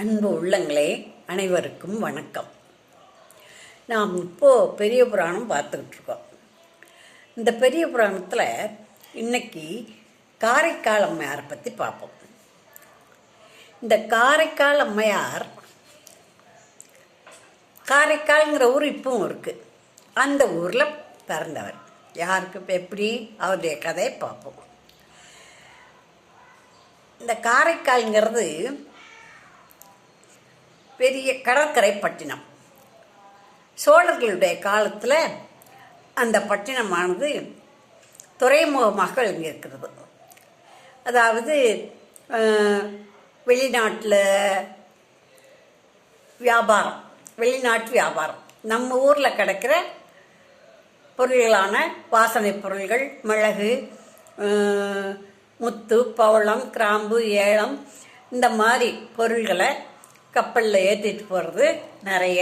அன்பு உள்ளங்களே அனைவருக்கும் வணக்கம். நாம் இப்போது பெரிய புராணம் பார்த்துக்கிட்டு இருக்கோம். இந்த பெரிய புராணத்தில் இன்னைக்கு காரைக்கால் அம்மையாரை பற்றி பார்ப்போம். இந்த காரைக்கால் அம்மையார் காரைக்கால்ங்கிற ஊர் இப்பவும் இருக்குது அந்த ஊரில் பிறந்தவர். யாருக்கு இப்போ எப்படி அவருடைய கதையை பார்ப்போம். இந்த காரைக்கால்ங்கிறது பெரிய கடற்கரை பட்டினம். சோழர்களுடைய காலத்தில் அந்த பட்டினமானது துறைமுகமாக இங்கே இருக்கிறது அதாவது வெளிநாட்டில் வியாபாரம் வெளிநாட்டு வியாபாரம். நம்ம ஊரில் கிடைக்கிற பொருள்களான வாசனை பொருள்கள் மிளகு முத்து பவளம் கிராம்பு ஏலம் இந்த மாதிரி பொருள்களை கப்பலில் ஏற்றிட்டு போகிறது நிறைய.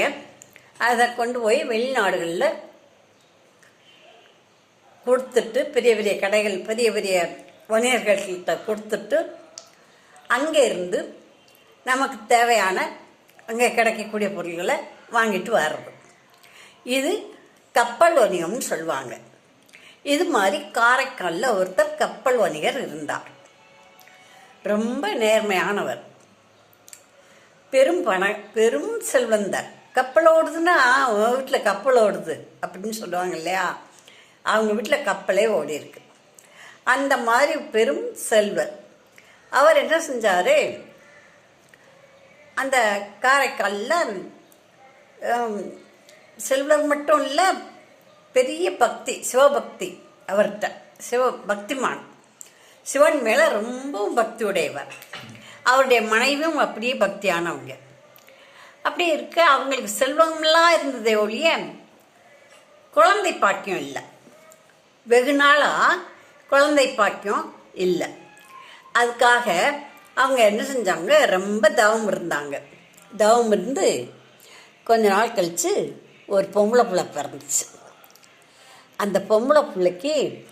அதை கொண்டு போய் வெளிநாடுகளில் கொடுத்துட்டு பெரிய பெரிய கடைகள் பெரிய பெரிய வணிகர்கள்கிட்ட கொடுத்துட்டு அங்கே இருந்து நமக்கு தேவையான அங்கே கிடைக்கக்கூடிய பொருள்களை வாங்கிட்டு வர்றது. இது கப்பல் வணிகம்னு சொல்லுவாங்க. இது மாதிரி காரைக்காலில் ஒருத்தர் கப்பல் வணிகர் இருந்தார். ரொம்ப நேர்மையானவர். பெரும் பண பெரும் செல்வந்தர் கப்பல் ஓடுதுன்னா அவங்க வீட்டில் கப்பல் ஓடுது அப்படின்னு சொல்லுவாங்க இல்லையா? அவங்க வீட்டில் கப்பலே ஓடி இருக்கு. அந்த மாதிரி பெரும் செல்வர். அவர் என்ன செஞ்சார்? அந்த காரைக்காலில் செல்வர் மட்டும் இல்லை பெரிய பக்தி சிவபக்தி அவர்கிட்ட சிவ பக்திமான். சிவன் மேலே ரொம்பவும் பக்தி உடையவர். அவருடைய மனைவியும் அப்படியே பக்தியானவங்க. அப்படி இருக்க அவங்களுக்கு செல்வம்லாம் இருந்ததே ஒழிய குழந்தை பாக்கியம் இல்லை. வெகு நாளாக குழந்தை பாக்கியம் இல்லை. அதுக்காக அவங்க என்ன செஞ்சாங்க? ரொம்ப தவம் இருந்தாங்க. தவம் இருந்து கொஞ்ச நாள் கழித்து ஒரு பொம்பளை பிள்ளை பிறந்துச்சு. அந்த பொம்பளை பிள்ளைக்கு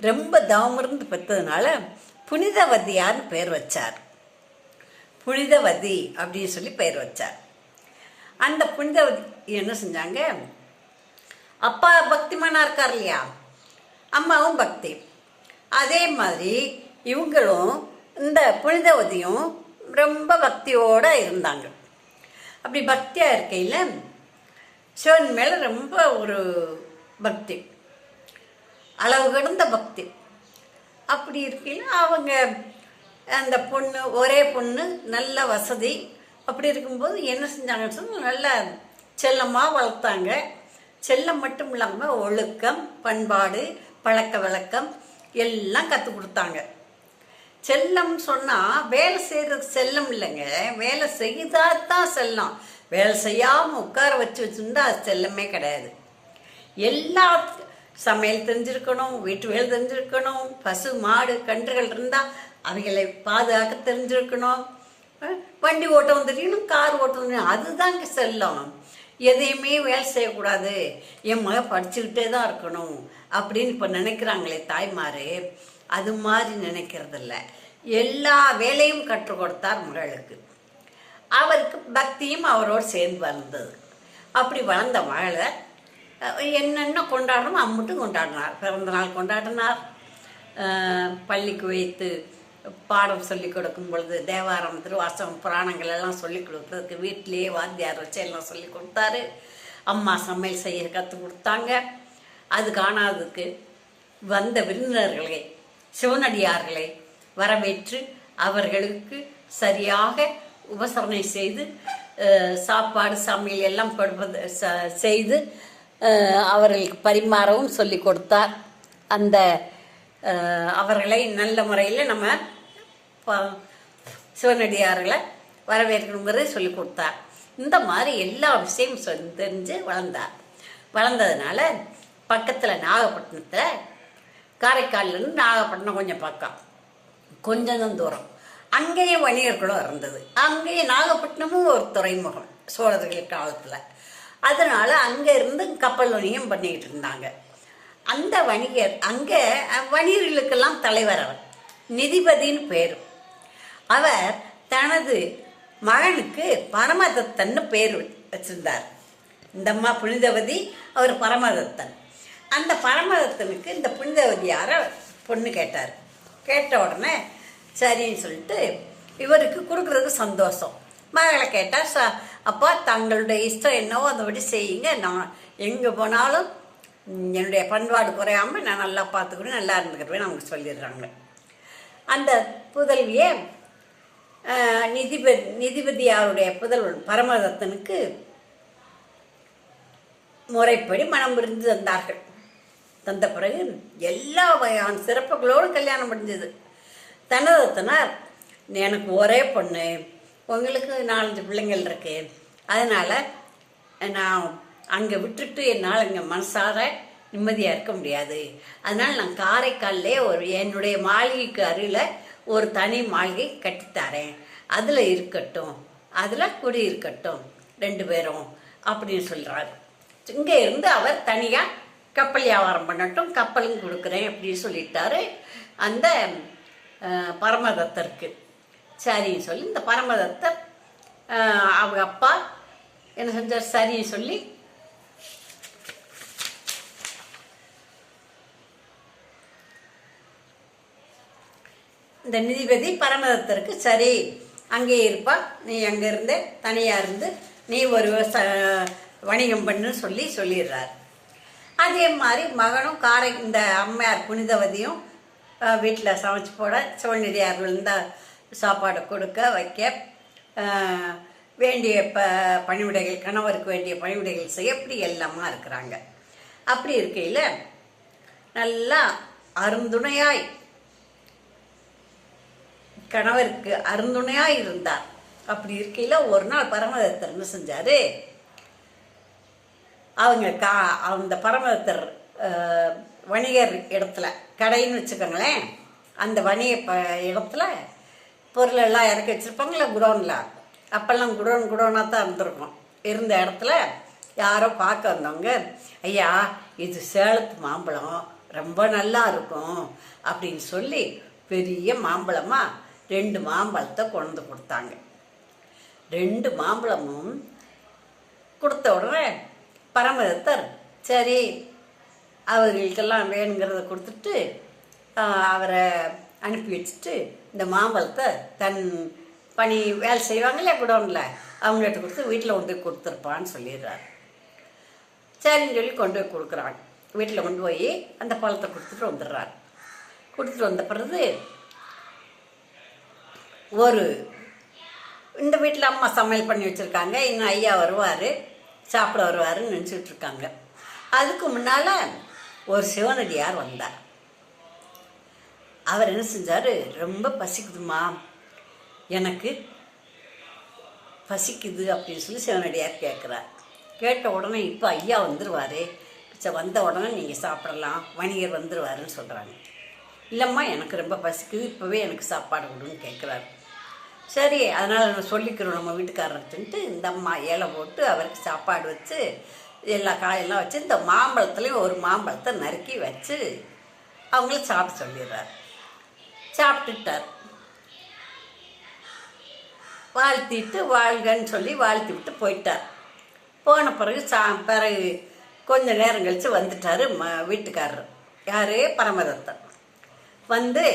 ரொம்ப தவம் இருந்து பெற்றதுனால புனிதவதியார்னு பேர் வச்சார். புனிதவதி அப்படின்னு சொல்லி பெயர் வச்சார். அந்த புனிதவதி என்ன செஞ்சாங்க? அப்பா பக்திமானா இருக்கார் இல்லையா? அம்மாவும் பக்தி. அதே மாதிரி இவங்களும் இந்த புனிதவதியும் ரொம்ப பக்தியோடு இருந்தாங்க. அப்படி பக்தியாக இருக்கையில் சிவன் மேலே ரொம்ப ஒரு பக்தி. அளவு கடந்த பக்தி. அப்படி இருக்கையில் அவங்க அந்த பொண்ணு ஒரே பொண்ணு நல்ல வசதி. அப்படி இருக்கும்போது என்ன செஞ்சாங்கன்னு சொன்னால் நல்ல செல்லமாக வளர்த்தாங்க. செல்லம் மட்டும் இல்லாமல் ஒழுக்கம் பண்பாடு பழக்க வழக்கம் எல்லாம் கற்றுக் கொடுத்தாங்க. செல்லம் சொன்னால் வேலை செய்கிறது செல்லம் இல்லைங்க. வேலை செய்தால் தான் செல்லம். வேலை செய்யாமல் உட்கார வச்சு வச்சுருந்தா அது செல்லமே கிடையாது. எல்லா சமையல் தெரிஞ்சிருக்கணும் வீட்டு வேலை தெரிஞ்சிருக்கணும் பசு மாடு கன்றுகள் இருந்தால் அவைகளை பாதுகாக்க தெரிஞ்சிருக்கணும். வண்டி ஓட்டவும் தெரியணும் கார் ஓட்டவும் தெரியணும் அதுதாங்க செல்லம். எதையுமே வேலை செய்யக்கூடாது. என் மக படிச்சுக்கிட்டே தான் இருக்கணும் அப்படின்னு இப்போ நினைக்கிறாங்களே தாய்மாரு. அது மாதிரி நினைக்கிறதில்ல. எல்லா வேலையும் கற்றுக் கொடுத்தார் மகளுக்கு. அவருக்கு பக்தியும் அவரோடு சேர்ந்து வளர்ந்தது அப்படி வளர்ந்த மகளை என்னென்ன கொண்டாடணும் அம்முட்டும் கொண்டாடினார். பிறந்த நாள் கொண்டாடினார். பள்ளிக்கு வைத்து பாடம் சொல்லி கொடுக்கும் பொழுது தேவாரம் திருவாசகம் புராணங்கள் எல்லாம் சொல்லி கொடுத்ததுக்கு வீட்டிலேயே வாத்தியார் வச்சு எல்லாம் சொல்லி கொடுத்தாரு. அம்மா சமையல் செய்ய கற்றுக் கொடுத்தாங்க. அது காணாததுக்கு வந்த விருந்தினர்களை சிவனடியார்களை வரவேற்று அவர்களுக்கு சரியாக உபசரணை செய்து சாப்பாடு சமையல் எல்லாம் கொடுப்பது ச- செய்து அவர்களுக்கு பரிமாறவும் சொல்லி கொடுத்தார். அந்த அவர்களை நல்ல முறையில் நம்ம ப- சிவனடியார்களை வரவேற்கணுங்கிறத சொல்லி கொடுத்தார். இந்த மாதிரி எல்லா விஷயமும் சொல்லி தெரிஞ்சு வளர்ந்தார். வளர்ந்ததுனால பக்கத்தில் நாகப்பட்டினத்தில் காரைக்கால்லேருந்து நாகப்பட்டினம் கொஞ்சம் பக்கம். கொஞ்சம் தான் தூரம். அங்கேயும் வணிகர்களும் இருந்தது. அங்கேயும் நாகப்பட்டினமும் ஒரு துறைமுகம் சோழர்கள் காலத்தில். அதனால் அங்கே இருந்து கப்பல் வணிகம் பண்ணிக்கிட்டு இருந்தாங்க. அந்த வணிகர் அங்கே வணிகர்களுக்கெல்லாம் தலைவர் அவர். நிதிபதின்னு பேர். அவர் தனது மகனுக்கு பரமதத்தன்னு பேர் வச்சிருந்தார். இந்த அம்மா புனிதவதி அவர் பரமதத்தன். அந்த பரமதத்தனுக்கு இந்த புனிதவதியாரை பொண்ணு கேட்டார். கேட்ட உடனே சரின்னு சொல்லிட்டு இவருக்கு கொடுக்குறதுக்கு சந்தோஷம். மகளை கேட்டால் ச அப்பா தங்களுடைய இஷ்டம் என்னவோ அந்தபடி செய்யுங்க. நான் எங்கே போனாலும் என்னுடைய பண்பாடு குறையாம நான் நல்லா பார்த்துக்கணும் நல்லா இருந்துக்கிறேன் அவங்க சொல்லிடுறாங்க. அந்த புதல்வியை நிதிபதி நிதிபதியாருடைய புதல்வன் பரமதத்தனுக்கு முறைப்படி மனம் புரிந்து தந்தார்கள். தந்த பிறகு எல்லா வகையான சிறப்புகளோடு கல்யாணம் முடிஞ்சது. தனதத்தனார் எனக்கு ஒரே பொண்ணு உங்களுக்கு நாலஞ்சு பிள்ளைங்கள் இருக்கு. அதனால் நான் அங்கே விட்டுட்டு என்னால் இங்கே மனசார நிம்மதியாக இருக்க முடியாது. அதனால் நான் காரைக்காலே ஒரு என்னுடைய மாளிகைக்கு அருகில் ஒரு தனி மாளிகை கட்டித்தரேன். அதில் இருக்கட்டும். அதில் குடி இருக்கட்டும் ரெண்டு பேரும் அப்படின்னு சொல்கிறாரு இங்கே இருந்து அவர் தனியாக கப்பல் வியாபாரம் பண்ணட்டும் கப்பலும் கொடுக்குறேன் அப்படின்னு சொல்லிட்டாரு. அந்த பரமதத்தருக்கு. சரின்னு சொல்லி இந்த பரமதத்தர் அவங்க அப்பா என்ன செஞ்சார்? சரின்னு சொல்லி இந்த நீதிபதி பரமதத்தருக்கு சரி அங்கேயே இருப்பா. நீ அங்கே இருந்து தனியாக இருந்து நீ ஒரு விவசா வணிகம் பண்ணுன்னு சொல்லி சொல்லிடுறார். அதே மாதிரி மகனும் காரை இந்த அம்மையார் புனிதவதியும் வீட்டில் சமைச்சு போட சிவநிதியார் இருந்தால் சாப்பாடு கொடுக்க வைக்க வேண்டிய ப பணிவிடைகள் கணவருக்கு வேண்டிய பணிவிடைகள் செய்ய இப்படி எல்லாமா இருக்கிறாங்க. அப்படி இருக்கையில் நல்லா அருந்துணையாய் கணவருக்கு அருந்துணையாக இருந்தார். அப்படி இருக்கையில் ஒரு நாள் பரமதத்தர் என்ன செஞ்சாரு. அவங்க கா அந்த பரமதத்தர் வணிகர் இடத்துல கடைன்னு வச்சுக்கோங்களேன். அந்த வணிக ப இடத்துல பொருள் எல்லாம் இறக்கி வச்சுருப்பாங்களே குடோனில். அப்போல்லாம் குடோன் குடோனாக தான் இருந்திருக்கும். இருந்த இடத்துல யாரோ பார்க்க வந்தவங்க ஐயா இது சேலத்து மாம்பழம் ரொம்ப நல்லா இருக்கும். அப்படின்னு சொல்லி பெரிய மாம்பழமா ரெண்டு மாம்பழத்தை கொண்டு கொடுத்தாங்க. ரெண்டு மாம்பழமும் கொடுத்த உடனே பரமதத்தர் சரி அவர்களுக்கெல்லாம் வேணுங்கிறத கொடுத்துட்டு அவரை அனுப்பி வச்சுட்டு இந்த மாம்பழத்தை தன் பணி வேலை செய்வாங்களே குடோனில் அவங்கள்ட்ட கொடுத்து வீட்டில் கொண்டு போய் கொடுத்துருப்பான்னு சொல்லிடுறாரு. சரின்னு சொல்லி கொண்டு போய் கொடுக்குறாங்க. வீட்டில் கொண்டு போய் அந்த பழத்தை கொடுத்துட்டு வந்துடுறாரு. கொடுத்துட்டு வந்த பிறகு ஒரு இந்த வீட்டில் அம்மா சமையல் பண்ணி வச்சுருக்காங்க. இன்னும் ஐயா வருவார் சாப்பிட வருவாருன்னு நினச்சிட்ருக்காங்க. அதுக்கு முன்னால் ஒரு சிவனடியார் வந்தார். அவர் என்ன செஞ்சார்? ரொம்ப பசிக்குதுமா எனக்கு பசிக்குது அப்படின்னு சொல்லி சிவனடியார் கேட்குறார் கேட்ட உடனே இப்போ ஐயா வந்துடுவார் சரி வந்த உடனே நீங்கள் சாப்பிடலாம். வணிகர் வந்துடுவாருன்னு சொல்கிறாங்க இல்லைம்மா எனக்கு ரொம்ப பசிக்குது. இப்போவே எனக்கு சாப்பாடு கொடுன்னு கேட்குறாரு சரி அதனால் நம்ம சொல்லிக்கிறோம் நம்ம வீட்டுக்காரர்கிட்டன்ட்டு இந்த அம்மா இலை போட்டு அவருக்கு சாப்பாடு வச்சு எல்லா காயெல்லாம் வச்சு இந்த மாம்பழத்துலேயும் ஒரு மாம்பழத்தை நறுக்கி வச்சு அவங்கள சாப்பிட சொல்லிடுறார். சாப்பிட்டுட்டார். வாழ்த்திட்டு வாழ்கன்னு சொல்லி வாழ்த்தி விட்டு போயிட்டார். போன பிறகு சா பிறகு கொஞ்ச நேரம் கழித்து வந்துட்டார் ம வீட்டுக்காரர். யார் பரமதத்தன். வந்து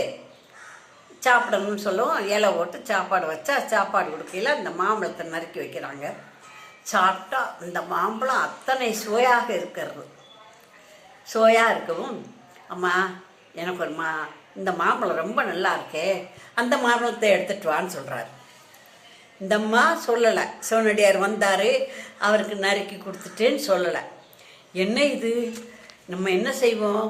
சாப்பிடணும்னு சொல்லுவோம். இலை போட்டு சாப்பாடு வச்சா சாப்பாடு கொடுக்கையில் அந்த மாம்பழத்தை நறுக்கி வைக்கிறாங்க. சாப்பிட்டா இந்த மாம்பழம் அத்தனை சுவையாக இருக்கிறது. சுவையாக இருக்கவும் அம்மா எனக்கு ஒரு மா இந்த மாம்பழம் ரொம்ப நல்லா இருக்கே. அந்த மாம்பழத்தை எடுத்துட்டு வான்னு சொல்கிறாரு இந்த அம்மா சொல்லலை. சிவனடியார் வந்தார். அவருக்கு நறுக்கி கொடுத்துட்டேன்னு சொல்லலை. என்ன இது? நம்ம என்ன செய்வோம்?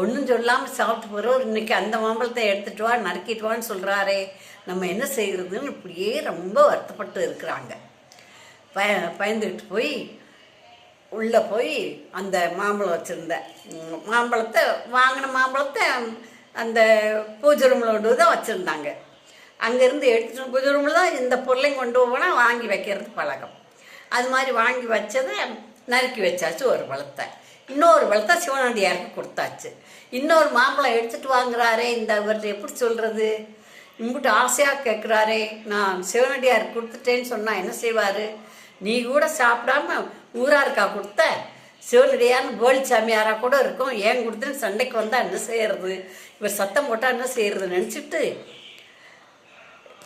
ஒன்றும் சொல்லாமல் சாப்பிட்டு போகிறோம் இன்னைக்கு அந்த மாம்பழத்தை எடுத்துட்டு வா நறுக்கிட்டு வான்னு சொல்கிறாரே நம்ம என்ன செய்கிறதுன்னு இப்படியே ரொம்ப வருத்தப்பட்டு இருக்கிறாங்க. பய பயந்துக்கிட்டு போய் உள்ளே போய் அந்த மாம்பழம் வச்சுருந்த. மாம்பழத்தை வாங்கின மாம்பழத்தை அந்த பூஜை ரூமில் கொண்டு தான் வச்சுருந்தாங்க. அங்கேருந்து எடுத்துட்டு பூஜை ரூமில் தான் இந்த பொருளையும் கொண்டு போனால் வாங்கி வைக்கிறது பழக்கம். அது மாதிரி வாங்கி வச்சதை நறுக்கி வச்சாச்சு ஒரு பழத்தை. இன்னொரு பழத்தை சிவனடியாருக்கு கொடுத்தாச்சு. இன்னொரு மாம்பழம் எடுத்துட்டு வாங்குறாரே இந்த இவர் எப்படி சொல்கிறது இங்கிட்ட ஆசையாக கேட்குறாரே நான் சிவனடியார் கொடுத்துட்டேன்னு சொன்னால் என்ன செய்வார்? நீ கூட சாப்பிடாம ஊராருக்கா கொடுத்த? சிவனடியார்னு போலிச்சாமியாராக கூட இருக்கும். ஏன் கொடுத்துன்னு சண்டைக்கு வந்தால் என்ன செய்யறது? இவர் சத்தம் போட்டால் என்ன செய்யறது நினச்சிட்டு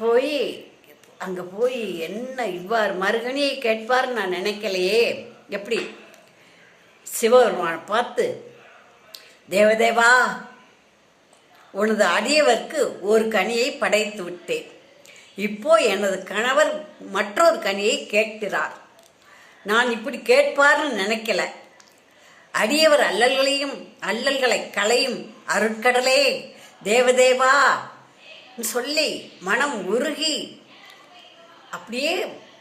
போய் அங்கே போய் என்ன இவ்வாறு மறுகணியை கேட்பார்னு நான் நினைக்கலையே. எப்படி? சிவபெருமானை பார்த்து தேவதேவா உனது அடியவர்க்கு ஒரு கனியை படைத்து விட்டேன். இப்போ எனது கணவர் மற்றொரு கனியை கேட்கிறார். நான் இப்படி கேட்பார்னு நினைக்கல. அடியவர் அல்லல்களையும் அல்லல்களை களையும் அருட்கடலே தேவதேவா சொல்லி மனம் உருகி அப்படியே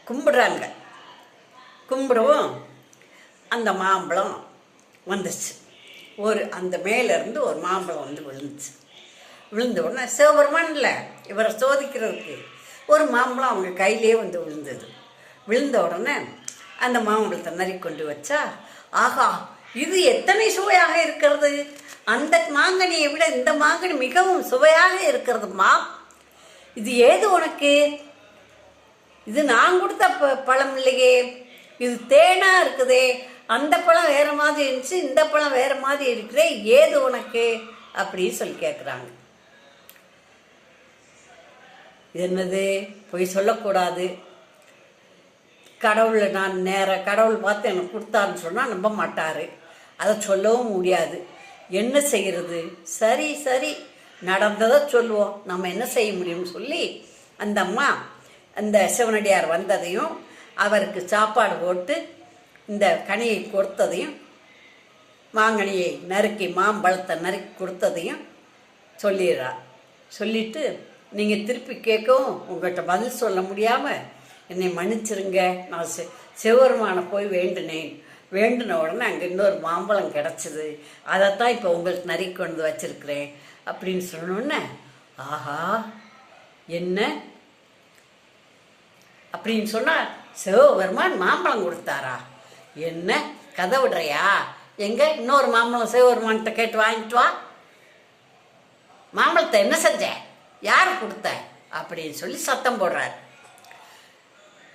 கும்பிடுறாங்க. கும்பிடுவோம் அந்த மாம்பழம் வந்துச்சு. ஒரு அந்த மேலேருந்து ஒரு மாம்பழம் வந்து விழுந்துச்சு. விழுந்த உடனே சிவபெருமான் இல்லை இவரை சோதிக்கிறதுக்கு ஒரு மாம்பழம் அவங்க கையிலே வந்து விழுந்தது. விழுந்த உடனே அந்த மாம்பழத்தை நறி கொண்டு வச்சா ஆஹா இது எத்தனை சுவையாக இருக்கிறது? அந்த மாங்கனியை விட இந்த மாங்கனி மிகவும் சுவையாக இருக்கிறதுமா? இது ஏது உனக்கு? இது நான் கொடுத்த ப- பழம் இல்லையே. இது தேனா இருக்குதே. அந்த பழம் வேறு மாதிரி இருந்துச்சு இந்த பழம் வேறு மாதிரி இருக்குதே ஏது உனக்கு? அப்படின்னு சொல்லி கேட்குறாங்க என்னது? போய் சொல்லக்கூடாது. கடவுளை நான் நேர கடவுள் பார்த்து எனக்கு கொடுத்தாருன்னு சொன்னால் நம்ப மாட்டார். அதை சொல்லவும் முடியாது. என்ன செய்கிறது சரி சரி. நடந்ததை சொல்லுவோம். நம்ம என்ன செய்ய முடியும்னு சொல்லி அந்த அம்மா அந்த சிவனடியார் வந்ததையும் அவருக்கு சாப்பாடு போட்டு இந்த கனியை கொடுத்ததையும் மாங்கனியை நறுக்கி மாம்பழத்தை நறுக்கி கொடுத்ததையும் சொல்லிடுறா சொல்லிட்டு நீங்கள் திருப்பி கேட்கவும் உங்கள்கிட்ட பதில் சொல்ல முடியாமல் என்னை மன்னிச்சிருங்க. நான் செ சிவபெருமானை போய் வேண்டினேன். வேண்டின உடனே அங்கே இன்னொரு மாம்பழம் கிடச்சிது. அதைத்தான் இப்போ உங்களுக்கு நறுக்கி கொண்டு வந்து அப்படின்னு சொன்னோன்னே ஆஹா என்ன? அப்படின்னு சொன்னால் சிவபெருமான் மாம்பழம் கொடுத்தாரா? என்ன? கதை விடுறியா எங்க? இன்னொரு மாம்பழம் சிவபெருமான்கிட்ட கேட்டு வாங்கிட்டு வா. மாம்பழத்தை என்ன செஞ்ச? யார் கொடுத்த? அப்படின்னு சொல்லி சத்தம் போடுறார்.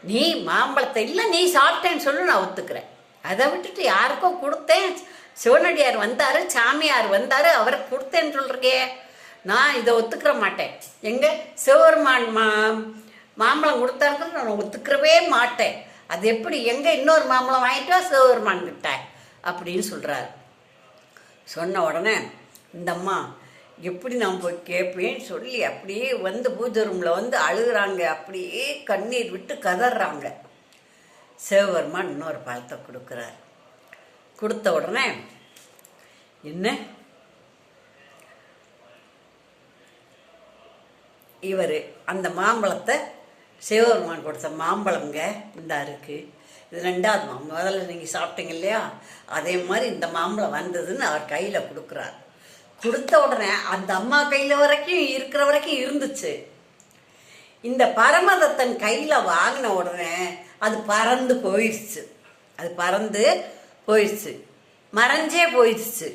நீ மாம்பழத்தை இல்லை நீ சாப்பிட்டேன்னு சொல்லி நான் ஒத்துக்கிறேன். அதை விட்டுட்டு யாருக்கோ கொடுத்தேன். சிவனடியார் வந்தார் சாமியார் வந்தார் அவருக்கு கொடுத்தேன்னு சொல்றியே நான் இதை ஒத்துக்கிற மாட்டேன். எங்க? சிவபெருமான் மா மாம்பழம் கொடுத்தாருன்னு நான் ஒத்துக்கிறவே மாட்டேன். அது எப்படி? எங்கே இன்னொரு மாம்பழம் வாங்கிட்டு வா சிவபெருமான் கிட்ட அப்படின்னு சொல்கிறார் சொன்ன உடனே இந்த அம்மா எப்படி நான் போய் கேட்பேன்னு சொல்லி அப்படியே வந்து பூஜை ரூமில் வந்து அழுகுறாங்க. அப்படியே கண்ணீர் விட்டு கதறாங்க. சிவபெருமான் இன்னொரு பழத்தை கொடுக்குறார். கொடுத்த உடனே என்ன? இவர் அந்த மாம்பழத்தை சிவபெருமான் கொடுத்த மாம்பழங்க இந்த இருக்கு இது ரெண்டாவது மாம்பழம். முதல்ல நீங்கள் சாப்பிட்டீங்க இல்லையா? அதே மாதிரி இந்த மாம்பழம் வந்ததுன்னு அவர் கையில் கொடுக்குறார். கொடுத்த உடனே அந்த அம்மா கையில் வரைக்கும் இருக்கிற வரைக்கும் இருந்துச்சு. இந்த பரமதத்தன் கையில் வாங்கின உடனே அது பறந்து போயிடுச்சு. அது பறந்து போயிடுச்சு. மறைஞ்சே போயிடுச்சு.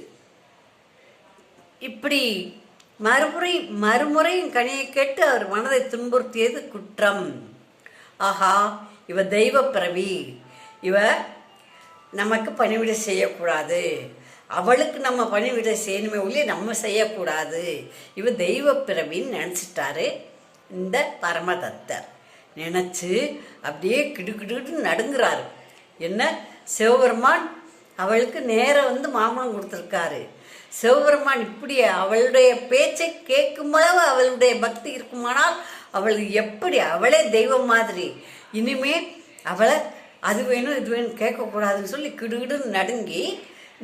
இப்படி மறுமுறை மறுமுறையும் கனியை கேட்டு அவர் மனதை துன்புறுத்தியது குற்றம். ஆஹா இவ தெய்வ பிறவி. இவ நமக்கு பணிவிடை செய்யக்கூடாது. அவளுக்கு நம்ம பணிவிடை செய்யணுமே ஒழிய நம்ம செய்யக்கூடாது. இவ தெய்வ பிறவின்னு நினச்சிட்டாரு இந்த பரமதத்தர். நினச்சி அப்படியே கிடுக்கிடுக்கிட்டு நடுங்கிறாரு. என்ன சிவபெருமான் அவளுக்கு நேரம் வந்து மாமனம் கொடுத்துருக்காரு. சிவபெருமான் இப்படி அவளுடைய பேச்சை கேட்கும் அளவு அவளுடைய பக்தி இருக்குமானால் அவள் எப்படி அவளே தெய்வம் மாதிரி. இனிமே அவளை அது வேணும் இது வேணும் கேட்கக்கூடாதுன்னு சொல்லி கிடுகிடுன்னு நடுங்கி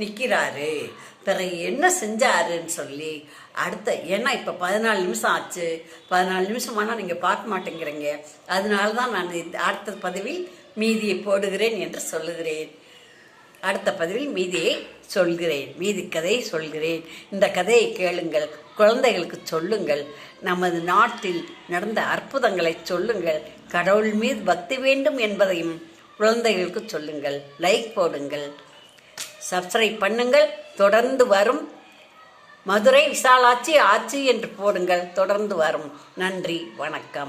நிற்கிறாரு பிறகு என்ன செஞ்சாருன்னு சொல்லி அடுத்த ஏன்னா இப்போ பதினாலு நிமிஷம் ஆச்சு. பதினாலு நிமிஷம் ஆனால் நீங்கள் பார்க்க மாட்டேங்கிறீங்க. அதனால தான் நான் இந்த அடுத்த பதவி மீதியை போடுகிறேன் என்று சொல்லுகிறேன். அடுத்த பதிவில் மீதியை சொல்கிறேன். மீதி கதையை சொல்கிறேன். இந்த கதையை கேளுங்கள். குழந்தைகளுக்கு சொல்லுங்கள். நமது நாட்டில் நடந்த அற்புதங்களை சொல்லுங்கள். கடவுள் மீது பக்தி வேண்டும் என்பதையும் குழந்தைகளுக்கு சொல்லுங்கள். லைக் போடுங்கள். சப்ஸ்கிரைப் பண்ணுங்கள். தொடர்ந்து வரும் மதுரை விசாலாட்சி ஆட்சி என்று போடுங்கள். தொடர்ந்து வரும். நன்றி. வணக்கம்.